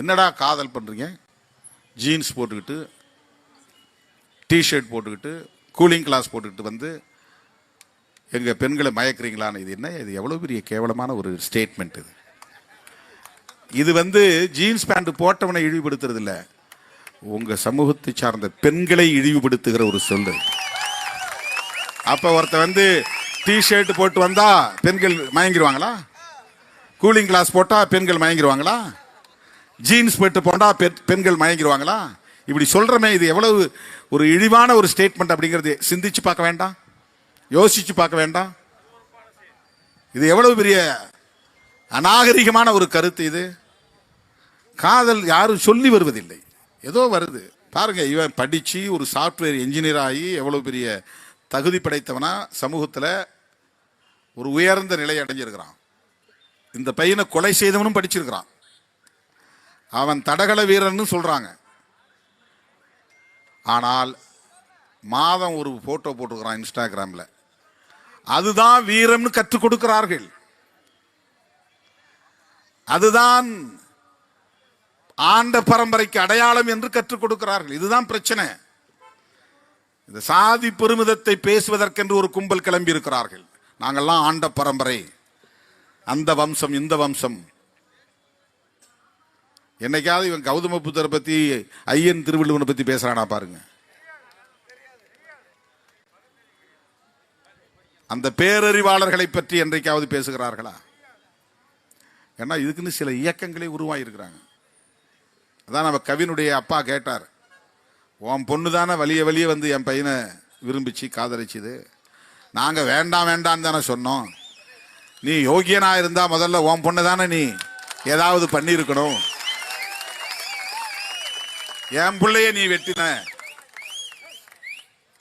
என்னடா காதல் பண்ணுறீங்க ஜீன்ஸ் போட்டுக்கிட்டு டிஷர்ட் போட்டுக்கிட்டு கூலிங் கிளாஸ் போட்டுக்கிட்டு வந்து எங்கள் பெண்களை மயக்கிறீங்களான்னு இது என்ன? இது எவ்வளோ பெரிய கேவலமான ஒரு ஸ்டேட்மெண்ட் இது. இது வந்து ஜீன்ஸ் பேண்ட் போட்டவனை இழிவுபடுத்துறது இல்லை. உங்கள் சமூகத்தை சார்ந்த பெண்களை இழிவுபடுத்துகிற ஒரு சொல்லு அப்போ ஒருத்த வந்து டிஷர்ட் போட்டு வந்தால் பெண்கள் மயங்கிருவாங்களா? கூலிங் கிளாஸ் போட்டால் பெண்கள் மயங்கிருவாங்களா? ஜீன்ஸ் போட்டு போண்டா பெண்- பெண்கள் மயங்கிடுவாங்களா இப்படி சொல்கிறமே இது எவ்வளவு ஒரு இழிவான ஒரு ஸ்டேட்மெண்ட் அப்படிங்கிறது. சிந்திச்சு பார்க்க வேண்டாம். யோசிச்சு பார்க்க வேண்டாம். இது எவ்வளவு பெரிய அநாகரிகமான ஒரு கருத்து இது. காதல் யாரும் சொல்லி வருவதில்லை. ஏதோ வருது. பாருங்க இவன் படித்து ஒரு சாஃப்ட்வேர் இன்ஜினியர் ஆகி எவ்வளவு பெரிய தகுதி படைத்தவனா சமூகத்தில் ஒரு உயர்ந்த நிலை அடைஞ்சிருக்கிறான். இந்த பையனை கொலை செய்தவனும் படிச்சிருக்கிறான். அவன் தடகள வீரன்னு சொல்கிறாங்க ஆனால் மாதம் ஒரு ஃபோட்டோ போட்டுக்கிறான் இன்ஸ்டாகிராமில் அதுதான் வீரம்னு கற்றுக் கொடுக்கிறார்கள். அதுதான் ஆண்ட பரம்பரைக்கு அடையாளம் என்று கற்றுக் கொடுக்கிறார்கள். இதுதான் பிரச்சனை. இந்த சாதி பெருமிதத்தை பேசுவதற்கென்று ஒரு கும்பல் கிளம்பி இருக்கிறார்கள் நாங்கள்லாம் ஆண்ட பரம்பரை. அந்த வம்சம் இந்த வம்சம். என்னைக்காவது இவன் கௌதம புத்தரை பத்தி ஐயன் திருவள்ளுவனை பத்தி பேசுறானா பாருங்க. அந்த பேரறிவாளர்களை பற்றி என்றைக்காவது பேசுகிறார்களா? ஏன்னா இதுக்குன்னு சில இயக்கங்களே உருவாகியிருக்கிறாங்க அதான் நம்ம கவினுடைய அப்பா கேட்டார் உன் பொண்ணு தானே வலிய வலிய வந்து என் பையனை விரும்பிச்சு காதலிச்சுது? நாங்கள் வேண்டாம் வேண்டாம் தானே சொன்னோம். நீ யோகியனா இருந்தால் முதல்ல உன் பொண்ணு தானே நீ ஏதாவது பண்ணியிருக்கணும். என் பிள்ளைய நீ வெட்டின.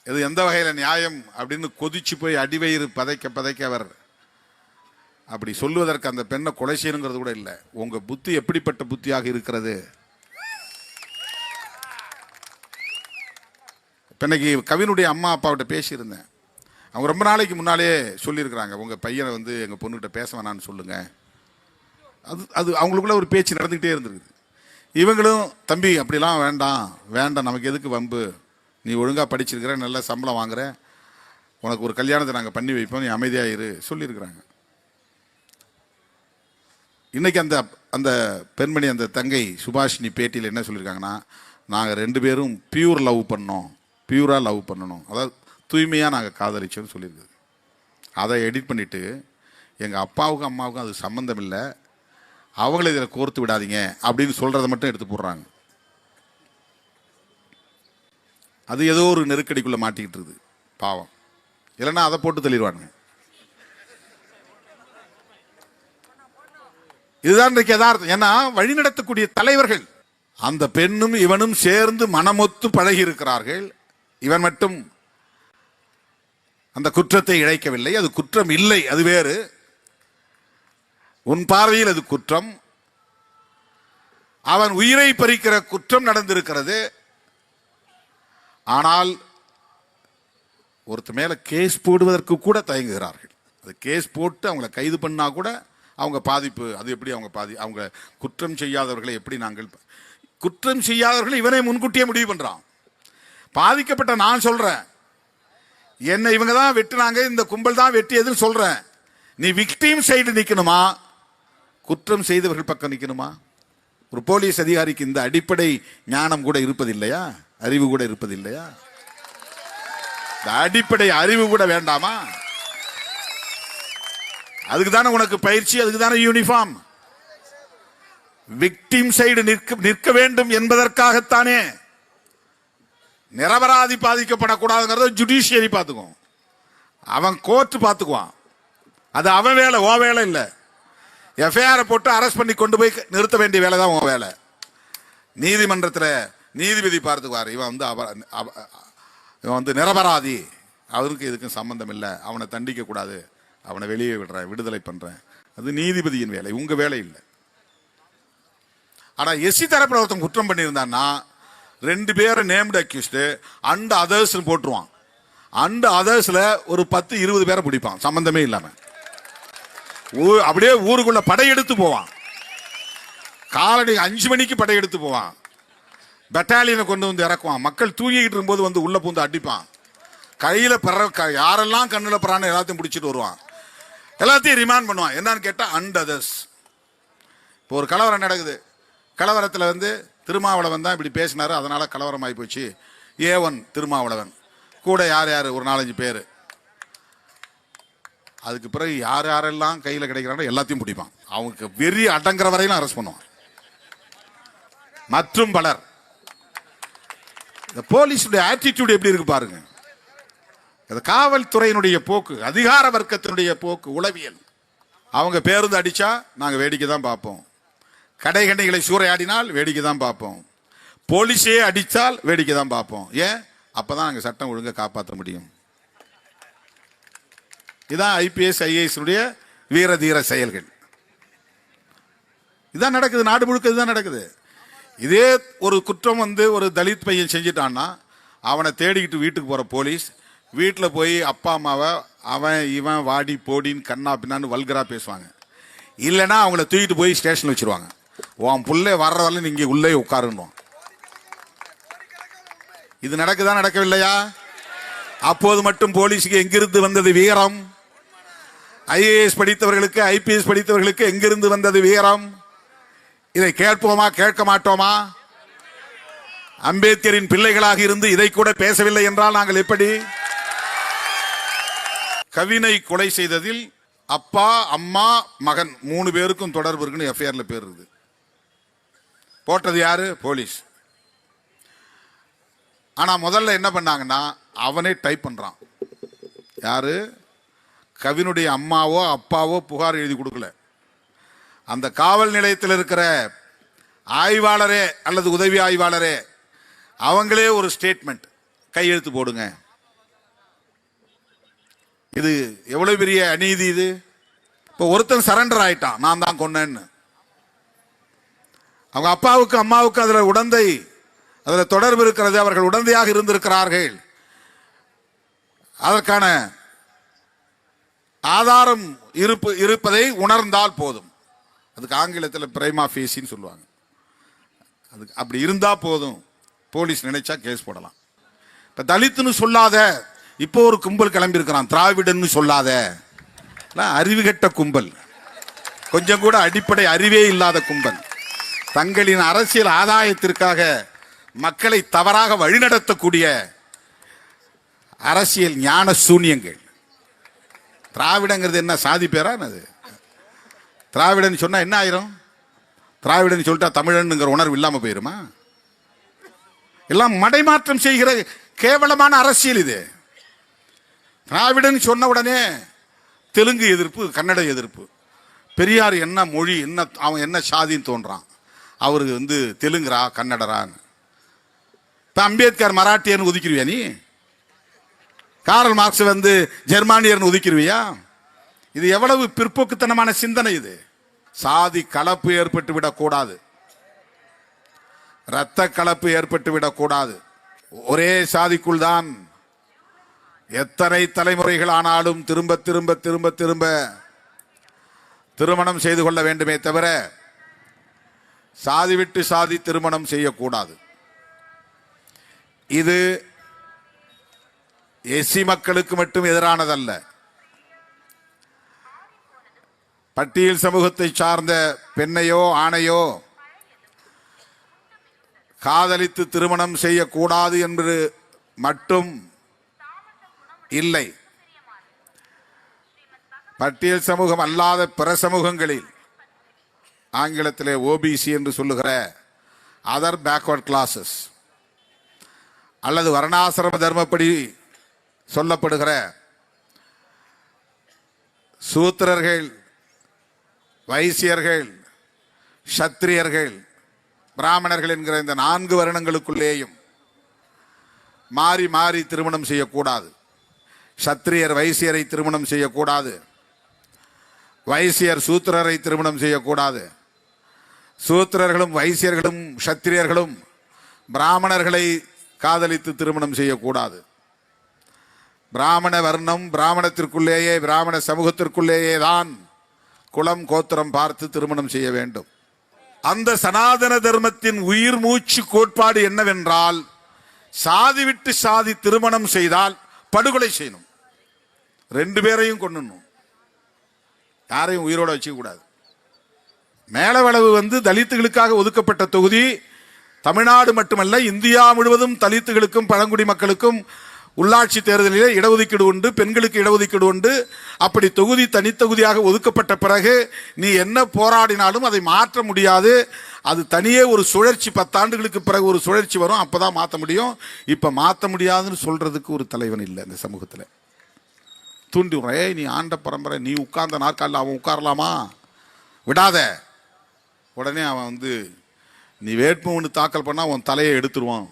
இது எந்த வகையில் நியாயம் அப்படின்னு கொதிச்சு போய் அடிவயிறு பதைக்க பதைக்க அவர் அப்படி சொல்லுவதற்கு அந்த பெண்ணை கொலை செய்யணுங்கிறது கூட இல்லை. உங்க புத்தி எப்படிப்பட்ட புத்தியாக இருக்கிறது? இன்னைக்கு கவினுடைய அம்மா அப்பாவிட்ட பேசியிருந்தேன். அவங்க ரொம்ப நாளைக்கு முன்னாலே சொல்லியிருக்கிறாங்க. உங்க பையனை வந்து எங்க பொண்ணுகிட்ட பேச வேணான்னு சொல்லுங்க. அது அது அவங்களுக்குள்ள ஒரு பேச்சு நடந்துகிட்டே இருந்திருக்குது. இவங்களும் தம்பி அப்படிலாம் வேண்டாம். வேண்டாம் நமக்கு எதுக்கு வம்பு? நீ ஒழுங்காக படிச்சிருக்கிற நல்ல சம்பளம் வாங்குற. உனக்கு ஒரு கல்யாணத்தை நாங்கள் பண்ணி வைப்போம். நீ அமைதியாக இரு. சொல்லியிருக்கிறாங்க. இன்றைக்கி அந்த அந்த பெண்மணி அந்த தங்கை சுபாஷினி பேட்டியில் என்ன சொல்லியிருக்காங்கன்னா நாங்கள் ரெண்டு பேரும் பியூர் லவ் பண்ணோம். பியூராக லவ் பண்ணணும். அதாவது தூய்மையாக நாங்கள் காதலிச்சோன்னு சொல்லியிருக்குது. அதை எடிட் பண்ணிவிட்டு எங்கள் அப்பாவுக்கும் அம்மாவுக்கும் அது சம்மந்தம் இல்லை. அவங்கள இதில் கோர்த்து விடாதீங்க அப்படின்னு சொல்கிறத மட்டும் எடுத்து போடுறாங்க. அது ஏதோ ஒரு நெருக்கடிக்குள்ளே மாட்டிக்கிட்டு இருக்குது. பாவம். இல்லைன்னா அதை போட்டு தள்ளிடுவானுங்க. இதுதான் இன்றைக்கு எதார்த்தம் ஏன்னா வழிநடத்தக்கூடிய தலைவர்கள் அந்த பெண்ணும் இவனும் சேர்ந்து மனமொத்து பழகி இருக்கிறார்கள் இவன் மட்டும் அந்த குற்றத்தை இழைக்கவில்லை. அது குற்றம் இல்லை. அது வேறு. உன் பார்வையில் அது குற்றம். அவன் உயிரை பறிக்கிற குற்றம் நடந்திருக்கிறது. ஆனால் ஒருத்த மேல கேஸ் போடுவதற்கு கூட தயங்குகிறார்கள். அது கேஸ் போட்டு அவங்கள கைது பண்ணா கூட அவங்க பாதிப்பு அது எப்படி அவங்க பாதி அவங்க குற்றம் செய்யாதவர்களை எப்படி நாங்கள் குற்றம் செய்யாதவர்களை இவனே முன்கூட்டியே முடிவு பண்றான். பாதிக்கப்பட்ட நான் சொல்றேன். என்னை இவங்க தான் வெட்டினாங்க இந்த கும்பல் தான் வெட்டியதுன்னு சொல்றேன். நீ விக்டீம் சைடு நிற்கணுமா குற்றம் செய்தவர்கள் பக்கம் நிற்கணுமா ஒரு போலீஸ் அதிகாரிக்கு இந்த அடிப்படை ஞானம் கூட இருப்பதில்லையா? அறிவு கூட இருப்பதில்லையா? இந்த அடிப்படை அறிவு கூட வேண்டாமா? அதுக்கு தானே உனக்கு பயிற்சி அதுக்கு தானே யூனிஃபார்ம் விக்டிம் சைடு நிற்க நிற்க வேண்டும் என்பதற்காகத்தானே. நிரபராதி பாதிக்கப்படக்கூடாதுங்கிறத ஜுடிஷியரி பார்த்துக்கும் அவன் கோர்ட் பார்த்துக்குவான் அது அவன் வேலை ஓ வேலை இல்லை. எஃப்ஐஆரை போட்டு அரெஸ்ட் பண்ணி கொண்டு போய் நிறுத்த வேண்டிய வேலை தான் உன் வேலை. நீதிமன்றத்தில் நீதிபதி பார்த்துக்குவார். இவன் வந்து அவ இவன் வந்து நிரபராதி. அவருக்கு இதுக்கும் சம்மந்தம் இல்லை. அவனை தண்டிக்க கூடாது. அவனை வெளியே விடுறேன் விடுதலை பண்ணுறேன் அது நீதிபதியின் வேலை. உங்கள் வேலை இல்லை. ஆனால் எஸ்சி தரப்பில் ஒருத்தன் குற்றம் பண்ணியிருந்தான்னா ரெண்டு பேரை நேம்டு அக்யூஸ்டு அண்ட் அதர்ஸ்னு போட்டுருவான். அண்ட் அதர்ஸில் ஒரு பத்து இருபது பேரை பிடிப்பான். சம்மந்தமே இல்லாமல் அப்படியே ஊருக்குள்ள படையெடுத்து போவான். காலடி அஞ்சு மணிக்கு படையெடுத்து போவான். பெட்டாலியனை கொண்டு வந்து இறக்குவான். மக்கள் தூங்கிக்கிட்டு இருக்கும்போது வந்து உள்ள பூந்து அடிப்பான். கையில பிற க- யாரெல்லாம் கண்ணில் பிறான்னு எல்லாத்தையும் பிடிச்சிட்டு வருவான். எல்லாத்தையும் ரிமாண்ட் பண்ணுவான். என்னன்னு கேட்டால் அண்ட் அதர்ஸ் இப்போ ஒரு கலவரம் நடக்குது. கலவரத்தில் வந்து திருமாவளவன் தான் இப்படி பேசினார். அதனால் கலவரம் ஆகி போச்சு ஏவன் திருமாவளவன். கூட யார் யார்? ஒரு நாலஞ்சு பேர். அதுக்கு பிறகு யார் யாரெல்லாம் கையில் கிடைக்கிறாங்களோ எல்லாத்தையும் பிடிப்பான். அவங்க வெறி அடங்குற வரையிலும் அரெஸ்ட் பண்ணுவான். மற்றும் பலர். இந்த போலீஸுடைய ஆட்டிடியூட் எப்படி இருக்கு பாருங்க. இந்த காவல்துறையினுடைய போக்கு அதிகார வர்க்கத்தினுடைய போக்கு உளவியல். அவங்க பேருந்து அடித்தா நாங்கள் வேடிக்கை தான் பார்ப்போம். கடை கண்டைகளை சூறையாடினால் வேடிக்கை தான் பார்ப்போம். போலீஸே அடித்தால் வேடிக்கை தான் பார்ப்போம். ஏன்? அப்போ தான் நாங்கள் சட்டம் ஒழுங்காக காப்பாற்ற முடியும். இதான் ஐபிஎஸ் ஐஏஎஸ்னுடைய வீர தீர செயல்கள். இதான் நடக்குது நாடு முழுக்க இதுதான் நடக்குது. இதே ஒரு குற்றம் வந்து ஒரு தலித் பையன் செஞ்சிட்டான்னா அவனை தேடிக்கிட்டு வீட்டுக்கு போகிற போலீஸ் வீட்டில் போய் அப்பா அம்மாவை அவன் இவன் வாடி போடின்னு கண்ணா பின்னான்னு வல்கரா பேசுவாங்க. இல்லைன்னா அவங்கள தூக்கிட்டு போய் ஸ்டேஷன் வச்சிருவாங்க. உன் புள்ளை வர்ற வரல உள்ளே உட்காருன்னு இது நடக்குதா நடக்கவில்லையா? அப்போது மட்டும் போலீஸுக்கு எங்கிருந்து வந்தது வீரம்? ஐஏஎஸ் படித்தவர்களுக்கு ஐபிஎஸ் படித்தவர்களுக்கு எங்கிருந்து வந்தது வீரம்? இதை கேட்போமா கேட்க மாட்டோமா? அம்பேத்கரின் பிள்ளைகளாக இருந்து இதை கூட பேசவில்லை என்றால் நாங்கள் எப்படி? கவினை கொலை செய்ததில் அப்பா அம்மா மகன் மூணு பேருக்கும் தொடர்பு இருக்குன்னு எஃப்ஐஆர்ல பேர் இருக்குது போட்டது யாரு? போலீஸ். ஆனா முதல்ல என்ன பண்ணாங்கன்னா அவனே டைப் பண்றான். யாரு? கவினுடைய அம்மாவோ அப்பாவோ புகார் எழுதி கொடுக்கல. அந்த காவல் நிலையத்தில் இருக்கிற ஆய்வாளரே அல்லது உதவி ஆய்வாளரே அவங்களே ஒரு ஸ்டேட்மெண்ட் கையெழுத்து போடுங்க. இது எவ்வளவு பெரிய அநீதி இது? இப்போ ஒருத்தன் சரண்டர் ஆயிட்டான் நான் தான் கொன்னேன்னு. அவங்க அப்பாவுக்கு அம்மாவுக்கு அதில் உடந்தை அதில் தொடர்பு இருக்கிறது அவர்கள் உடந்தையாக இருந்திருக்கிறார்கள். அதற்கான ஆதாரம் இருப்பு இருப்பதை உணர்ந்தால் போதும். அதுக்கு ஆங்கிலத்தில் பிரைமா ஃபேசின்னு சொல்லுவாங்க. அதுக்கு அப்படி இருந்தால் போதும். போலீஸ் நினைச்சா கேஸ் போடலாம். இப்போ தலித்துன்னு சொல்லாத இப்போ ஒரு கும்பல் கிளம்பியிருக்கிறான். திராவிடன்னு சொல்லாத. அறிவு கெட்ட கும்பல். கொஞ்சம் கூட அடிப்படை அறிவே இல்லாத கும்பல். தங்களின் அரசியல் ஆதாயத்திற்காக மக்களை தவறாக வழிநடத்தக்கூடிய அரசியல் ஞான சூன்யங்கள். திராவிடங்கிறது என்ன? சாதி பேரா என்னது? திராவிடன் சொன்னால் என்ன ஆயிரும்? திராவிடன் சொல்லிட்டா தமிழனுங்கிற உணர்வு இல்லாமல் போயிருமா? எல்லாம் மடைமாற்றம் செய்கிற கேவலமான அரசியல் இது. திராவிடன் சொன்ன உடனே தெலுங்கு எதிர்ப்பு கன்னட எதிர்ப்பு. பெரியார் என்ன மொழி என்ன அவன் என்ன சாதின்னு தோன்றான். அவருக்கு வந்து தெலுங்குரா கன்னடரான்னு. இப்போ அம்பேத்கர் மராட்டியன்னு ஒதுக்கிடுவியா நீ? காரல் மார்க்ஸ் வந்து ஜெர்மானியர்னு ஒதுக்கிடுவியா இது எவ்வளவு பிற்போக்குத்தனமான சிந்தனை இது. சாதி கலப்பு ஏற்பட்டு விடக்கூடாது. இரத்த கலப்பு ஏற்பட்டு விடக்கூடாது. ஒரே சாதிக்குள் தான் எத்தனை தலைமுறைகள் ஆனாலும் திரும்ப திரும்ப திரும்ப திரும்ப திருமணம் செய்து கொள்ள வேண்டுமே தவிர சாதி விட்டு சாதி திருமணம் செய்யக்கூடாது. இது எஸ்சி மக்களுக்கு மட்டும் எதிரானதல்ல. பட்டியல் சமூகத்தை சார்ந்த பெண்ணையோ ஆணையோ காதலித்து திருமணம் செய்யக்கூடாது என்று மட்டும் இல்லை. பட்டியல் சமூகம் அல்லாத பிற சமூகங்களில் ஆங்கிலத்திலே ஓபிசி என்று சொல்லுகிற அதர் பேக்வர்ட் கிளாஸஸ் அல்லது வர்ணாசிரம தர்மப்படி சொல்லப்படுகிற சூத்திரர்கள் வைசியர்கள் சத்திரியர்கள் பிராமணர்கள் என்கிற இந்த நான்கு வருணங்களுக்குள்ளேயும் மாறி மாறி திருமணம் செய்யக்கூடாது. சத்திரியர் வைசியரை திருமணம் செய்யக்கூடாது. வைசியர் சூத்திரரை திருமணம் செய்யக்கூடாது. சூத்திரர்களும் வைசியர்களும் சத்திரியர்களும் பிராமணர்களை காதலித்து திருமணம் செய்யக்கூடாது. பிராமண வர்ணம் பிராமணத்திற்குள்ளேயே பிராமண சமூகத்திற்குள்ளேயே தான் குலம் கோத்திரம் பார்த்து திருமணம் செய்ய வேண்டும். அந்த சனாதன தர்மத்தின் உயிர் மூச்சு கோட்பாடு என்னவென்றால் சாதி விட்டு சாதி திருமணம் செய்தால் படுகொலை செய்யணும். ரெண்டு பேரையும் கொண்டுணும் யாரையும் உயிரோட வச்சுக்க கூடாது. மேலவளவு வந்து தலித்துகளுக்காக ஒதுக்கப்பட்ட தொகுதி தமிழ்நாடு மட்டுமல்ல இந்தியா முழுவதும் தலித்துகளுக்கும் பழங்குடி மக்களுக்கும் உள்ளாட்சி தேர்தலிலே இடஒதுக்கீடு உண்டு பெண்களுக்கு இடஒதுக்கீடு உண்டு. அப்படி தொகுதி தனித்தொகுதியாக ஒதுக்கப்பட்ட பிறகு நீ என்ன போராடினாலும் அதை மாற்ற முடியாது. அது தனியே ஒரு சுழற்சி பத்தாண்டுகளுக்கு பிறகு ஒரு சுழற்சி வரும். அப்பதான் மாற்ற முடியும். இப்போ மாற்ற முடியாதுன்னு சொல்கிறதுக்கு ஒரு தலைவன் இல்லை இந்த சமூகத்தில். தூண்டி விடுறேன். நீ ஆண்ட பரம்பரை நீ உட்கார்ந்த நாற்காலில் அவன் உட்காரலாமா? விடாத. உடனே அவன் வந்து நீ வேட்புமனு தாக்கல் பண்ணால் உன் தலையை எடுத்துருவான்.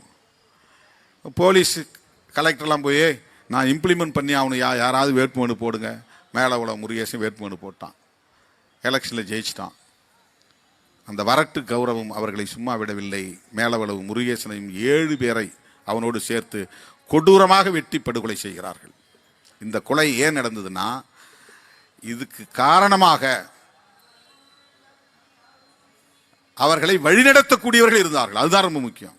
போலீஸ் கலெக்டர்லாம் போய் நான் இம்ப்ளிமெண்ட் பண்ணி அவனு யா யாராவது வேட்புமனு போடுங்க. மேலே உள்ள முருகேசன் வேட்புமனு போட்டான். எலெக்ஷனில் ஜெயிச்சிட்டான். அந்த வரட்டு கௌரவம் அவர்களை சும்மா விடவில்லை. மேலவளவு முருகேசனையும் ஏழு பேரை அவனோடு சேர்த்து கொடூரமாக வெட்டி படுகொலை செய்கிறார்கள். இந்த கொலை ஏன் நடந்ததுன்னா இதுக்கு காரணமாக அவர்களை வழிநடத்தக்கூடியவர்கள் இருந்தார்கள். அதுதான் ரொம்ப முக்கியம்.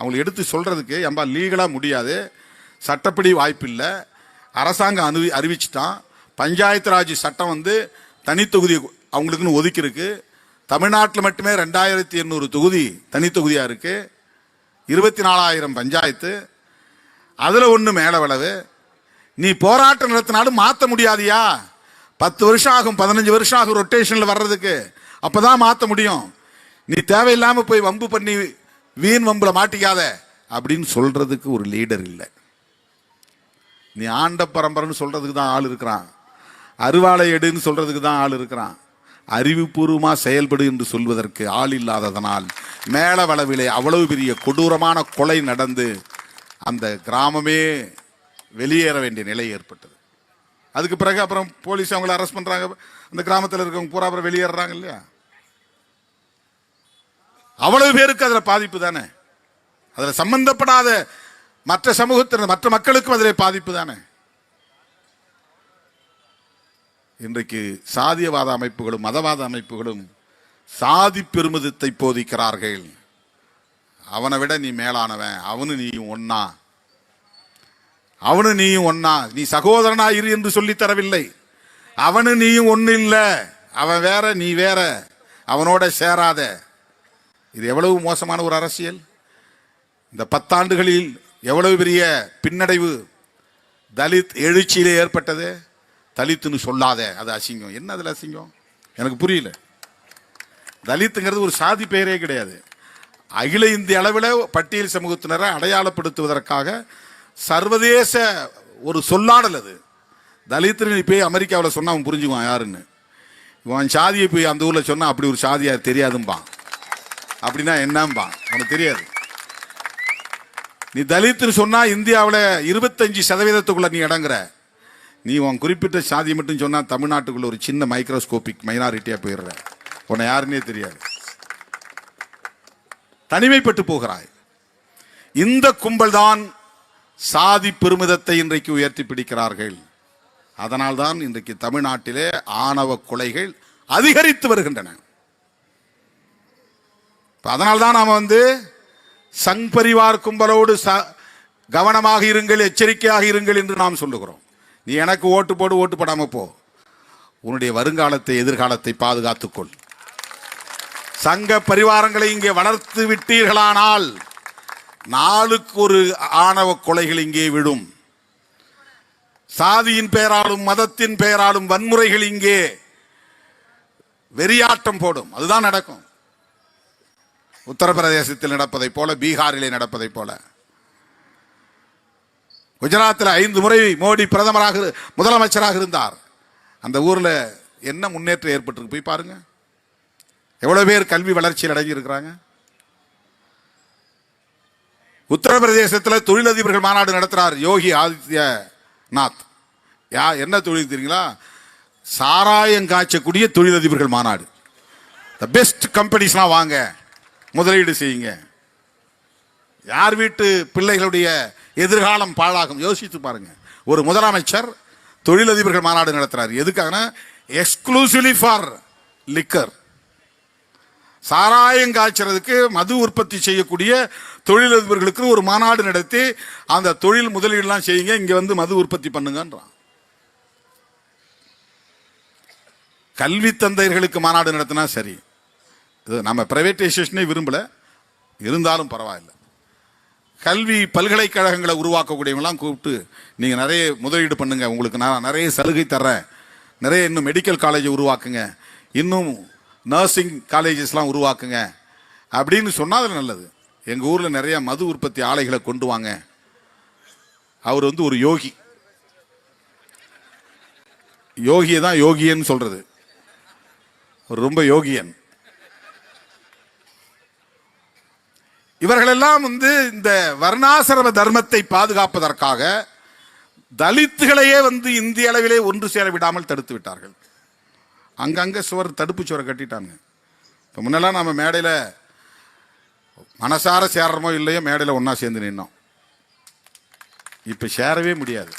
அவங்களை எடுத்து சொல்கிறதுக்கு எம்பா லீகலாக முடியாது. சட்டப்படி வாய்ப்பில்லை. அரசாங்கம் அனு அறிவிச்சிட்டான். பஞ்சாயத்து ராஜ் சட்டம் வந்து தனித்தொகுதி அவங்களுக்குன்னு ஒதுக்கியிருக்கு. தமிழ்நாட்டில் மட்டுமே ரெண்டாயிரத்தி எண்ணூறு தொகுதி தனித்தொகுதியாக இருக்குது இருபத்தி நாலாயிரம் பஞ்சாயத்து. அதில் ஒன்று மேலே விளவு நீ போராட்டம் நடத்தினாலும் மாற்ற முடியாதியா? பத்து வருஷம் ஆகும் பதினஞ்சு வருஷம் ஆகும் ரொட்டேஷனில் வர்றதுக்கு. அப்போ தான் மாற்ற முடியும். நீ தேவையில்லாமல் போய் வம்பு பண்ணி வீண் வம்புல மாட்டிக்காத அப்படின்னு சொல்றதுக்கு ஒரு லீடர் இல்லை. நீ ஆண்ட பரம்பரைன்னு சொல்றதுக்கு தான் ஆள் இருக்கிறான். அருவாளை எடுன்னு சொல்றதுக்கு தான் ஆள் இருக்கிறான். அறிவுபூர்வமாக செயல்படு என்று சொல்வதற்கு ஆள் இல்லாததனால் மேல வளவிலே அவ்வளவு பெரிய கொடூரமான கொலை நடந்து அந்த கிராமமே வெளியேற வேண்டிய நிலை ஏற்பட்டது. அதுக்கு பிறகு அப்புறம் போலீஸ் அவங்கள அரெஸ்ட் பண்ணுறாங்க அந்த கிராமத்தில் இருக்கவங்க பூரா அப்புறம் வெளியேறாங்க இல்லையா? அவ்வளவு பேருக்கு அதில் பாதிப்பு தானே? அதில் சம்பந்தப்படாத மற்ற சமூகத்தினர் மற்ற மக்களுக்கும் அதில் பாதிப்பு தானே? இன்றைக்கு சாதியவாத அமைப்புகளும் மதவாத அமைப்புகளும் சாதி பெருமிதத்தை போதிக்கிறார்கள். அவனை விட நீ மேலானவன் அவனு நீயும் ஒன்னா அவனு நீயும் ஒன்னா நீ சகோதரனா இரு என்று சொல்லி தரவில்லை. அவனு நீயும் ஒன்னு இல்லை. அவன் வேற நீ வேற. அவனோட சேராத. இது எவ்வளவு மோசமான ஒரு அரசியல்? இந்த பத்தாண்டுகளில் எவ்வளவு பெரிய பின்னடைவு தலித் எழுச்சியிலே ஏற்பட்டது? தலித்துன்னு சொல்லாத அது அசிங்கம். என்ன அதில் அசிங்கம்? எனக்கு புரியல. தலித்துங்கிறது ஒரு சாதி பெயரே கிடையாது. அகில இந்திய அளவில் பட்டியல் சமூகத்தினரை அடையாளப்படுத்துவதற்காக சர்வதேச ஒரு சொல்லாடல் அது. தலித்துன்னு போய் அமெரிக்காவில் சொன்னால் அவன் புரிஞ்சுக்குவான் யாருன்னு. இவன் சாதியை போய் அந்த ஊரில் சொன்னால் அப்படி ஒரு சாதியா தெரியாதும்பான். அப்படின்னா என்னம்பா? உனக்கு தெரியாது. நீ தலித்துன்னு சொன்னா இந்தியாவில் இருபத்தஞ்சு சதவீதத்துக்குள்ள நீ அடங்குற. நீ உன் குறிப்பிட்ட சாதி மட்டும் சொன்னா தமிழ்நாட்டுக்குள்ள ஒரு சின்ன மைக்ரோஸ்கோபிக் மைனாரிட்டியா போயிடுற. உன்னை யாருன்னே தெரியாது. தனிமைப்பட்டு போகிறாய். இந்த கும்பல் தான் சாதி பெருமிதத்தை இன்றைக்கு உயர்த்தி பிடிக்கிறார்கள். அதனால்தான் இன்றைக்கு தமிழ்நாட்டிலே ஆணவ கொலைகள் அதிகரித்து வருகின்றன. இப்ப அதனால்தான் நாம் வந்து சங் பரிவார் கும்பலோடு ச- கவனமாக இருங்கள் எச்சரிக்கையாக இருங்கள் என்று நாம் சொல்லுகிறோம். நீ எனக்கு ஓட்டு போடு ஓட்டு போடாமல் போ. உன்னுடைய வருங்காலத்தை எதிர்காலத்தை பாதுகாத்துக்கொள். சங்க பரிவாரங்களை இங்கே வளர்த்து விட்டீர்களானால் நாளுக்கு ஒரு ஆணவ கொலைகள் இங்கே விடும் சாதியின் பெயராலும் மதத்தின் பெயராலும் வன்முறைகள் இங்கே வெறியாட்டம் போடும். அதுதான் நடக்கும். உத்தரப்பிரதேசத்தில் நடப்பதைப் போல பீகாரிலே நடப்பதைப் போல. குஜராத்தில் ஐந்து முறை மோடி பிரதமராக முதலமைச்சராக இருந்தார். அந்த ஊரில் என்ன முன்னேற்றம் ஏற்பட்டிருக்கு? போய் பாருங்க. எவ்வளோ பேர் கல்வி வளர்ச்சியில் அடங்கியிருக்கிறாங்க? உத்தரப்பிரதேசத்தில் தொழிலதிபர்கள் மாநாடு நடத்துறார் யோகி ஆதித்யநாத். யா என்ன தொழில் தெரியுங்களா? சாராயம் காய்ச்சக்கூடிய தொழிலதிபர்கள் மாநாடு. த பெஸ்ட் கம்பெனிஸ்லாம் வாங்க. முதலீடு செய்யுங்க. யார் வீட்டு பிள்ளைகளுடைய எதிர்காலம் பாழாகும்? யோசித்து பாருங்க. ஒரு முதலமைச்சர் தொழிலதிபர்கள் மாநாடு நடத்துறாரு. எதுக்காகனா? எக்ஸ்க்ளூசிவ்லி ஃபார் லிக்கர் சாராயம் காய்ச்சறதுக்கு மது உற்பத்தி செய்யக்கூடிய தொழிலதிபர்களுக்கு ஒரு மாநாடு நடத்தி அந்த தொழில் முதலீடுலாம் செய்யுங்க இங்க வந்து மது உற்பத்தி பண்ணுங்கன்றான். கல்வி தந்தையர்களுக்கு மாநாடு நடத்தினா சரி. இது நம்ம பிரைவேட்டைசேஷனே விரும்பலை. இருந்தாலும் பரவாயில்லை. கல்வி பல்கலைக்கழகங்களை உருவாக்கக்கூடியவங்களாம் கூப்பிட்டு நீங்கள் நிறைய முதலீடு பண்ணுங்க உங்களுக்கு நான் நிறைய சலுகை தர்றேன். நிறைய இன்னும் மெடிக்கல் காலேஜை உருவாக்குங்க. இன்னும் நர்சிங் காலேஜஸ்லாம் உருவாக்குங்க. அப்படின்னு சொன்னால் அது நல்லது. எங்கள் ஊரில் நிறைய மது உற்பத்தி ஆலைகளை கொண்டு வாங்க. அவர் வந்து ஒரு யோகி. யோகியை தான் யோகியன்னு சொல்கிறது ரொம்ப யோகியன். இவர்களெல்லாம் வந்து இந்த வர்ணாசிரம தர்மத்தை பாதுகாப்பதற்காக தலித்துகளையே வந்து இந்திய அளவிலே ஒன்று சேர விடாமல் தடுத்து விட்டார்கள். அங்கங்கே சுவர் தடுப்பு சுவரை கட்டிட்டாங்க இப்போ முன்னெல்லாம் நம்ம மேடையில் மனசார சேரமோ இல்லையோ மேடையில் ஒன்றா சேர்ந்து நின்னோம். இப்போ சேரவே முடியாது.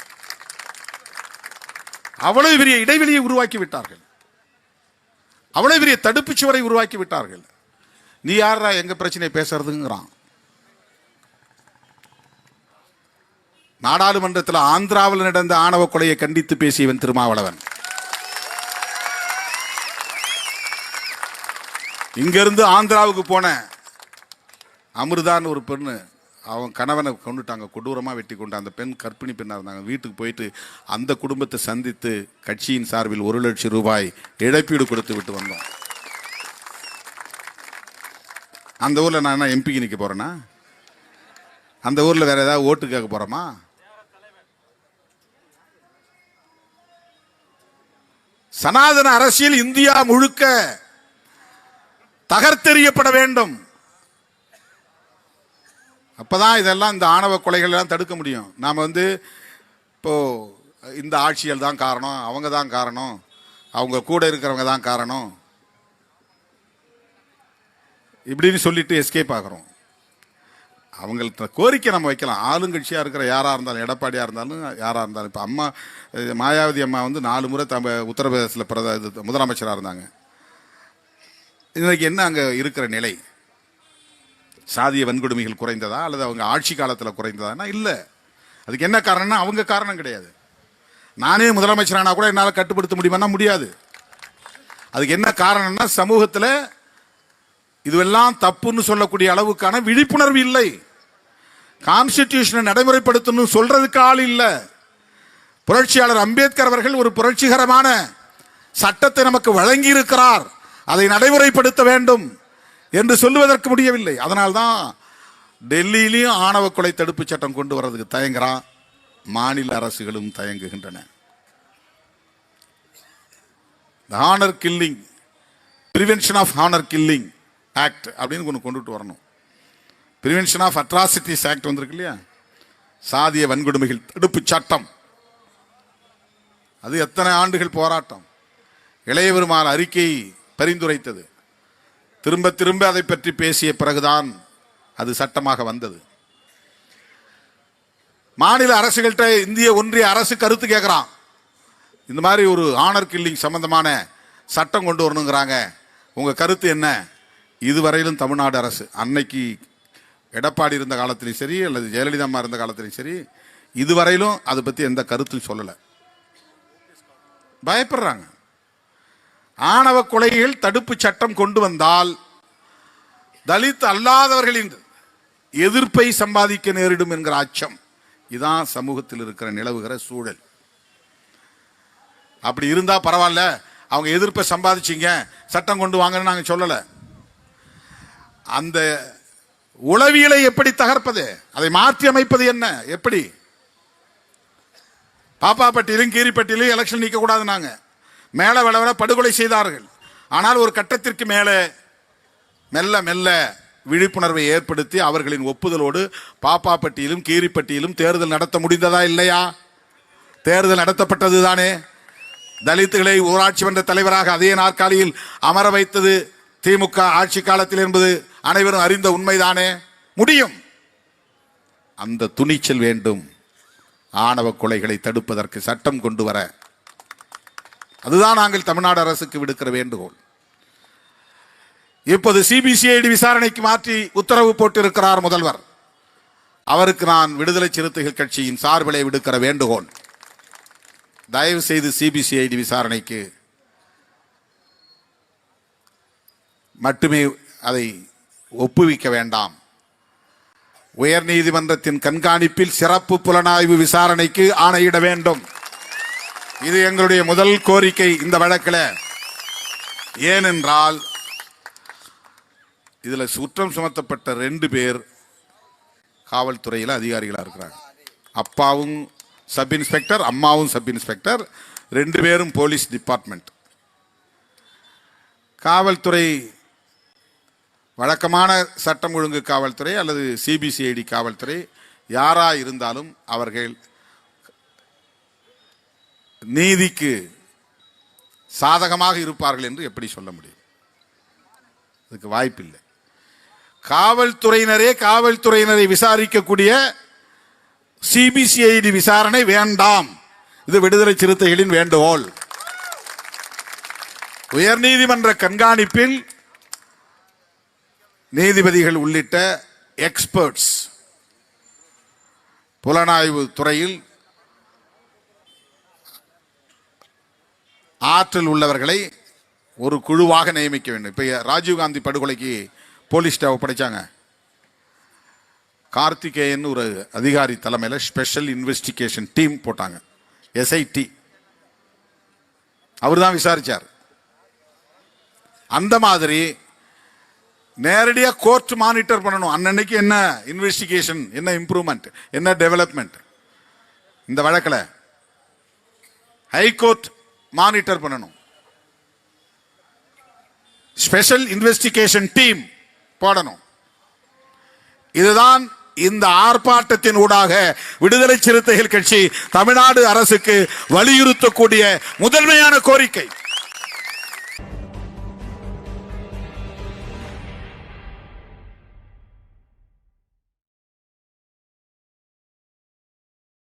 அவ்வளவு பெரிய இடைவெளியை உருவாக்கி விட்டார்கள். அவ்வளவு பெரிய தடுப்பு சுவரை உருவாக்கி விட்டார்கள். நீ யாரா எங்க பிரச்சனை பேசுறதுங்கிறான். நாடாளுமன்றத்தில் ஆந்திராவில் நடந்த ஆணவ கொலையை கண்டித்து பேசியவன் திருமாவளவன். இங்கிருந்து ஆந்திராவுக்கு போன அமிர்தான்னு ஒரு பெண்ணு அவன் கணவனை கொண்டுட்டாங்க கொடூரமாக வெட்டி கொண்டு அந்த பெண் கர்ப்பிணி பெண்ணாக இருந்தாங்க. வீட்டுக்கு போயிட்டு அந்த குடும்பத்தை சந்தித்து கட்சியின் சார்பில் ஒரு லட்சம் ரூபாய் இழப்பீடு கொடுத்து விட்டு வந்தோம். அந்த ஊரில் நான் என்ன எம்பிக்கு நிற்க போகிறேன்னா அந்த ஊரில் வேறு ஏதாவது ஓட்டு கேட்க போகிறோமா சனாதன அரசியல் இந்தியா முழுக்க தகர்த்தெறியப்பட வேண்டும். அப்போதான் இதெல்லாம் இந்த ஆணவ கொலைகள் எல்லாம் தடுக்க முடியும். நாம் வந்து இப்போ இந்த ஆட்சிகள் தான் காரணம் அவங்க தான் காரணம் அவங்க கூட இருக்கிறவங்க தான் காரணம். இப்படின்னு சொல்லிட்டு எஸ்கேப் ஆகிறோம். அவங்கள்ட்ட கோரிக்கை நம்ம வைக்கலாம். ஆளுங்கட்சியாக இருக்கிற யாராக இருந்தாலும் எடப்பாடியாக இருந்தாலும் யாராக இருந்தாலும் இப்போ அம்மா மாயாவதி அம்மா வந்து நாலு முறை தம்ப உத்தரப்பிரதேசத்தில் பிரத இது முதலமைச்சராக இருந்தாங்க. இன்றைக்கு என்ன அங்கே இருக்கிற நிலை? சாதிய வன்கொடுமைகள் குறைந்ததா? அல்லது அவங்க ஆட்சி காலத்தில் குறைந்ததானா? இல்லை. அதுக்கு என்ன காரணம்னா அவங்க காரணம் கிடையாது. நானே முதலமைச்சரானா கூட என்னால் கட்டுப்படுத்த முடியுமானா முடியாது. அதுக்கு என்ன காரணம்னா சமூகத்தில் இதுவெல்லாம் தப்புன்னு சொல்லக்கூடிய அளவுக்கான விழிப்புணர்வு இல்லை. கான்ஸ்டிடியூஷனை நடைமுறைப்படுத்தணும் சொல்றதுக்கு ஆள் இல்லை. புரட்சியாளர் அம்பேத்கர் அவர்கள் ஒரு புரட்சிகரமான சட்டத்தை நமக்கு வழங்கி இருக்கிறார் அதை நடைமுறைப்படுத்த வேண்டும் என்று சொல்லுவதற்கு முடியவில்லை. அதனால்தான் டெல்லியிலையும் ஆணவ கொலை தடுப்பு சட்டம் கொண்டு வர்றதுக்கு தயங்குறான் மாநில அரசுகளும் தயங்குகின்றன. Honour killing prevention of honour killing act அப்படின்னு ஒன்று கொண்டுட்டு வரணும். ப்ரிவென்ஷன் ஆஃப் அட்ராசிட்டிஸ் ஆக்ட் வந்திருக்கு இல்லையா? சாதிய வன்கொடுமைகள் தடுப்பு சட்டம். அது எத்தனை ஆண்டுகள் போராட்டம். இளையவருமான அறிக்கை பரிந்துரைத்தது. திரும்ப திரும்ப அதை பற்றி பேசிய பிறகுதான் அது சட்டமாக வந்தது. மாநில அரசுகள்கிட்ட இந்திய ஒன்றிய அரசு கருத்து கேட்குறான் இந்த மாதிரி ஒரு ஆனர் கில்லிங் சம்பந்தமான சட்டம் கொண்டு வரணுங்கிறாங்க. உங்கள் கருத்து என்ன? இதுவரையிலும் தமிழ்நாடு அரசு அன்னைக்கு எடப்பாடி இருந்த காலத்திலையும் சரி அல்லது ஜெயலலிதா அம்மா இருந்த காலத்திலையும் சரி இதுவரையிலும் அதை பற்றி எந்த கருத்தும் சொல்லலை. பயப்படுறாங்க. ஆணவ கொலைகள் தடுப்பு சட்டம் கொண்டு வந்தால் தலித் அல்லாதவர்களின் எதிர்ப்பை சம்பாதிக்க நேரிடும் என்கிற அச்சம். இதான் சமூகத்தில் இருக்கிற நிலவுகிற சூழல். அப்படி இருந்தால் பரவாயில்ல. அவங்க எதிர்ப்பை சம்பாதிச்சிங்க சட்டம் கொண்டு வாங்கன்னு நாங்கள் சொல்லலை. அந்த உளவியலை எப்படி தகர்ப்பது? அதை மாற்றி அமைப்பது என்ன? எப்படி? பாப்பாப்பட்டியிலும் கீரிப்பட்டியிலும் எலெக்ஷன் நிற்கக்கூடாது கூடாது நாங்க. மேல விளவர படுகொலை செய்தார்கள். ஆனால் ஒரு கட்டத்திற்கு மேலே மெல்ல மெல்ல விழிப்புணர்வை ஏற்படுத்தி அவர்களின் ஒப்புதலோடு பாப்பாப்பட்டியிலும் கீரிப்பட்டியிலும் தேர்தல் நடத்த முடிந்ததா இல்லையா? தேர்தல் நடத்தப்பட்டது தானே. தலித்துகளை ஊராட்சி மன்ற தலைவராக அதே நாற்காலியில் அமர வைத்தது திமுக ஆட்சி காலத்தில் என்பது அனைவரும் அறிந்த உண்மைதானே? முடியும். அந்த துணிச்சல் வேண்டும். ஆணவ கொலைகளை தடுப்பதற்கு சட்டம் கொண்டு வர. அதுதான் நாங்கள் தமிழ்நாடு அரசுக்கு விடுக்கிற வேண்டுகோள். இப்போது சிபிசிஐடி விசாரணைக்கு மாற்றி உத்தரவு போட்டிருக்கிறார் முதல்வர். அவருக்கு நான் விடுதலை சிறுத்தைகள் கட்சியின் சார்பிலே விடுக்கிற வேண்டுகோள். தயவு செய்து சிபிசிஐடி விசாரணைக்கு மட்டுமே அதை ஒப்புவிக்க வேண்டாம். உயர் நீதிமன்றத்தின் கண்காணிப்பில் சிறப்பு புலனாய்வு விசாரணைக்கு ஆணையிட வேண்டும். இது எங்களுடைய முதல் கோரிக்கை இந்த வழக்கில். ஏனென்றால் இதில் சுற்றம் சுமத்தப்பட்ட ரெண்டு பேர் காவல்துறையில் அதிகாரிகளாக இருக்கிறாங்க. அப்பாவும் சப் இன்ஸ்பெக்டர் அம்மாவும் சப் இன்ஸ்பெக்டர் ரெண்டு பேரும் போலீஸ் டிபார்ட்மெண்ட். காவல்துறை வழக்கமான சட்டம் ஒழுங்கு காவல்துறை அல்லது சிபிசிஐடி காவல்துறை யாராக இருந்தாலும் அவர்கள் நீதிக்கு சாதகமாக இருப்பார்கள் என்று எப்படி சொல்ல முடியும்? அதுக்கு வாய்ப்பில்லை. காவல்துறையினரே காவல்துறையினரை விசாரிக்கக்கூடிய சிபிசிஐடி விசாரணை வேண்டாம். இது விடுதலை சிறுத்தைகளின் வேண்டுகோள். உயர்நீதிமன்ற கண்காணிப்பில் நீதிபதிகள் உள்ளிட்ட எக்ஸ்பர்ட்ஸ் புலனாய்வு துறையில் ஆற்றல் உள்ளவர்களை ஒரு குழுவாக நியமிக்க வேண்டும். இப்போ ராஜீவ்காந்தி படுகொலைக்கு போலீஸ் ஒப்படைச்சாங்க கார்த்திகேயன் ஒரு அதிகாரி தலைமையில் ஸ்பெஷல் இன்வெஸ்டிகேஷன் டீம் போட்டாங்க. எஸ்ஐடி அவர் தான் விசாரிச்சார். அந்த மாதிரி நேரடியாக கோர்ட் மானிட்டர் பண்ணணும். அன்னன்னைக்கு என்ன இன்வெஸ்டிகேஷன் என்ன இம்ப்ரூவ்மெண்ட் என்ன டெவலப்மெண்ட் இந்த வழக்கில் ஹைகோர்ட் மானிட்டர் பண்ணணும். ஸ்பெஷல் இன்வெஸ்டிகேஷன் டீம் போடணும். இதுதான் இந்த ஆர்ப்பாட்டத்தின் ஊடாக விடுதலை சிறுத்தைகள் கட்சி தமிழ்நாடு அரசுக்கு வலியுறுத்தக்கூடிய முதன்மையான கோரிக்கை.